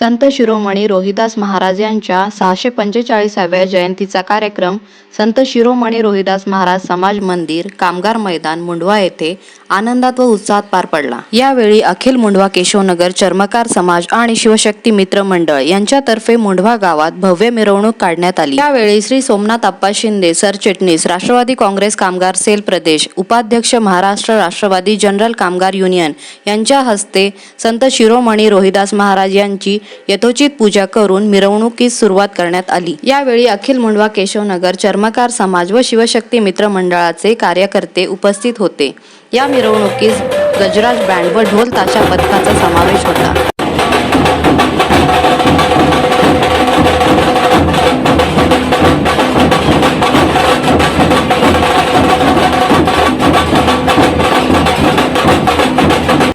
संत शिरोमणी रोहिदास महाराज यांच्या सहाशे पंचेचाळीसाव्या जयंतीचा कार्यक्रम संत शिरोमणी रोहिदास महाराज समाज मंदिर कामगार मैदान मुंडवा येथे आनंदात व उत्साहात पार पडला. यावेळी अखिल मुंडवा केशवनगर चर्मकार समाज आणि शिवशक्ती मित्र मंडळ यांच्यातर्फे मुंडवा गावात भव्य मिरवणूक काढण्यात आली. यावेळी श्री सोमनाथ अप्पा शिंदे सरचिटणीस राष्ट्रवादी काँग्रेस कामगार सेल प्रदेश उपाध्यक्ष महाराष्ट्र राष्ट्रवादी जनरल कामगार युनियन यांच्या हस्ते संत शिरोमणी रोहिदास महाराज यांची यथोचित पूजा करून मिरवणुकीस सुरुवात करण्यात आली. यावेळी अखिल मुंडवा केशवनगर चर्मकार समाज व शिवशक्ती मित्र मंडळाचे कार्यकर्ते उपस्थित होते. या मिरवणुकीस गजराज बँड व ढोल ताशा पथकाचा समावेश होता.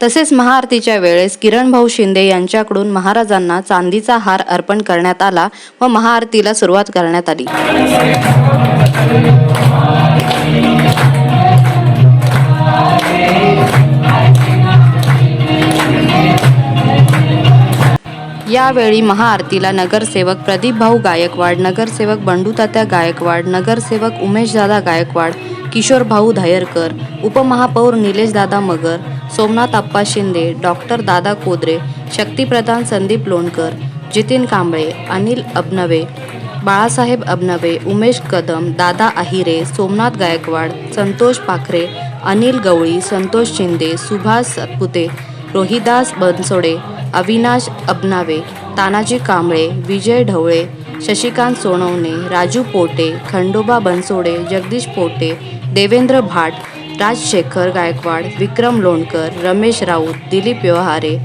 तसेच महाआरतीच्या वेळेस किरण भाऊ शिंदे यांच्याकडून महाराजांना चांदीचा हार अर्पण करण्यात आला व महाआरतीला सुरुवात करण्यात आली. यावेळी महाआरतीला नगरसेवक प्रदीप भाऊ गायकवाड नगरसेवक बंडूतात्या गायकवाड नगरसेवक उमेशदादा गायकवाड किशोर भाऊ धायरकर उपमहापौर निलेशदादा मगर सोमनाथ आप्पा शिंदे डॉक्टर दादा कोदरे शक्तीप्रधान संदीप लोणकर जितीन कांबळे अनिल अबनवे बाळासाहेब अबनवे उमेश कदम दादा आहिरे सोमनाथ गायकवाड संतोष पाखरे अनिल गवळी संतोष शिंदे सुभाष सातपुते रोहिदास बनसोडे अविनाश अबनावे तानाजी कांबळे विजय ढवळे शशिकांत सोनवणे राजू पोटे खंडोबा बनसोडे जगदीश पोटे देवेंद्र भाट राजशेखर गायकवाड विक्रम लोणकर रमेश राऊत दिलीप व्यवहारे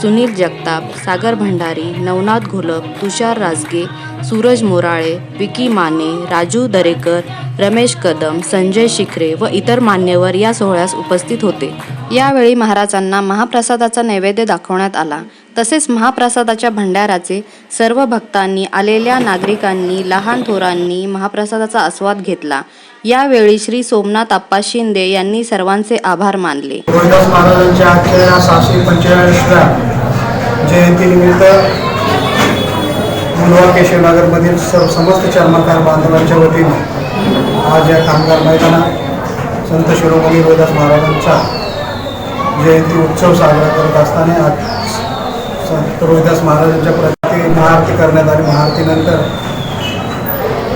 सुनील जगताप सागर भंडारी नवनाथ घोलप तुषार राजगे सूरज मोराळे विकी माने राजू दरेकर रमेश कदम संजय शिखरे व इतर मान्यवर या सोहळ्यास उपस्थित होते. यावेळी महाराजांना महाप्रसादाचा नैवेद्य दाखवण्यात आला. तसेच महाप्रसादाच्या भंडाराचे सर्व भक्तांनी आलेल्या नागरिकांनी लहान थोरांनी महाप्रसादाचा आस्वाद घेतला. यावेळी श्री सोमनाथ आप्पा शिंदे यांनी सर्वांचे आभार मानले. रोहिदास महाराजांच्या आजच्या पंचेचाळीसव्या जयंतीनिमित्त मुलवा केशवनगरमधील सर्व समस्त चर्मकार बांधवांच्या वतीने आज या कामगार मैदानात संत शिरोमणी रोहिदास महाराजांचा जयंती उत्सव साजरा करत असताना आज संत रोहिदास महाराजांच्या प्रति महाआरती करण्यात आली महाआरतीनंतर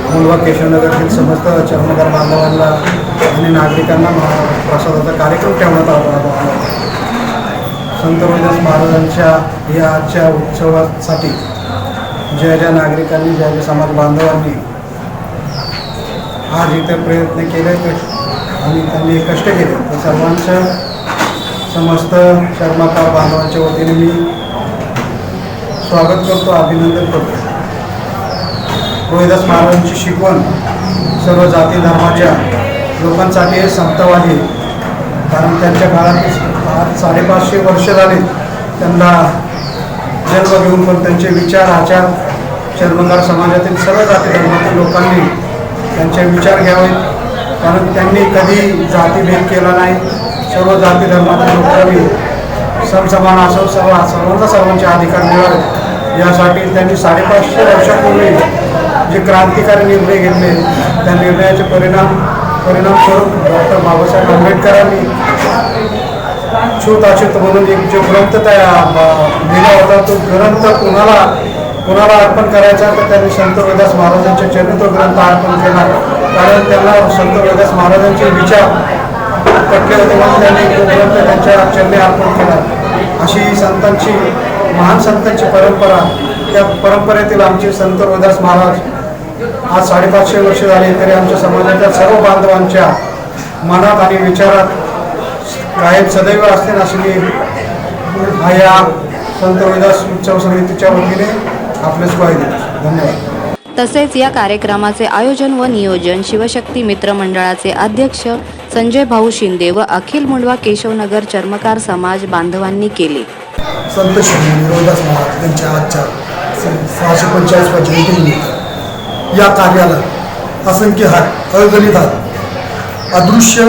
मुलवा केशवनगरतील समस्त चर्मकार बांधवांना आणि नागरिकांना महाप्रसादाचा कार्यक्रम ठेवण्यात आला होता. संत रोहिदास महाराजांच्या या आजच्या उत्सवासाठी ज्या ज्या नागरिकांनी ज्या ज्या समाज बांधवांनी आज इथे प्रयत्न केले ते आणि त्यांनी कष्ट केले तर सर्वांच्या समस्त चर्मकार बांधवांच्या वतीने मी स्वागत करतो अभिनंदन करतो. रोहिदास महाराजांची शिकवण सर्व जाती धर्माच्या लोकांसाठी हे समतावादी आहे. कारण त्यांच्या काळात आज साडेपाचशे वर्ष झाले त्यांना जन्म घेऊन पण त्यांचे विचार आचार चर्मकार समाजातील सर्व जाती धर्मातील लोकांनी त्यांचे विचार घ्यावे कारण त्यांनी कधी जातीभेद केला नाही. सर्व जाती धर्मातील लोकांनी समसमान असो सर्व सर्वांना सर्वांचे अधिकार मिळावे यासाठी त्यांनी साडेपाचशे वर्षापूर्वी जे क्रांतिकारी निर्णय घेतले त्या निर्णयाचे परिणाम परिणामस्वरूप डॉक्टर बाबासाहेब आंबेडकरांनी छूत अछूत म्हणून एक जो ग्रंथ त्या लिहिला होता तो ग्रंथ कुणाला कुणाला अर्पण करायचा तर त्यांनी संत रोहिदास महाराजांच्या चरणी तो ग्रंथ अर्पण केला. कारण त्यांना संत रोहिदास महाराजांचे विचार पटले होते म्हणून त्यांनी तो ग्रंथ त्यांच्या चरणी अर्पण केला. अशी संतांची महान संतांची परंपरा त्या परंपरेतील आमचे संत रोहिदास महाराज आज साडेपाचशे वर्ष झाले तरी आमच्या समाजाच्या सर्व बांधवांच्या मनात आणि विचारात कायम सदैव असते अशी मी हा या संत रोहिदास उत्सव समितीच्या वतीने आपले ग्वाही धन्यवाद. तसेच या कार्यक्रमाचे आयोजन व नियोजन शिवशक्ती मित्र मंडळाचे अध्यक्ष संजय भाऊ शिंदे व अखिल मुंडवा केशवनगर चर्मकार समाज बांधवांनी केले. संत श्री रोहिदास महाराज यांच्या आजच्या स- सहाशे पंचेचाळीस जयंतीनिमित्त या कार्याला असंख्य हात अगणित हात अदृश्य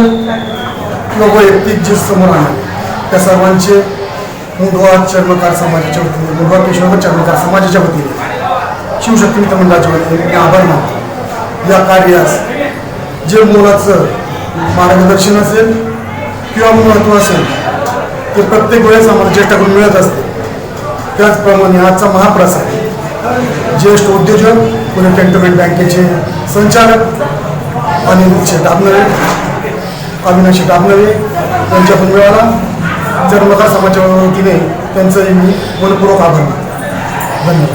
व वैयक्तिक जे समोर आहे त्या सर्वांचे मुंढवा चर्मकार समाजाच्या वतीने मुंढवा पेशवा चर्मकार समाजाच्या वतीने शिवशक्ती मित्रमंडळाच्या वतीने मी आभार मानतो. या कार्यास जे मुलाचं मार्गदर्शन असेल किंवा महत्त्व असेल ते प्रत्येक वेळेस आम्हाला ज्येष्ठाकडून मिळत असते. त्याचप्रमाणे आजचा महाप्रसाद. ज्येष्ठ उद्योजक पुणे कॅन्टोनमेंट बँकेचे संचालक अनिल डाबनवे अविनाशी डाबनवे यांच्याकडून मिळाला. जर मकर समाजाच्या वतीने त्यांचंही मी मनपूर्वक आभार धन्यवाद.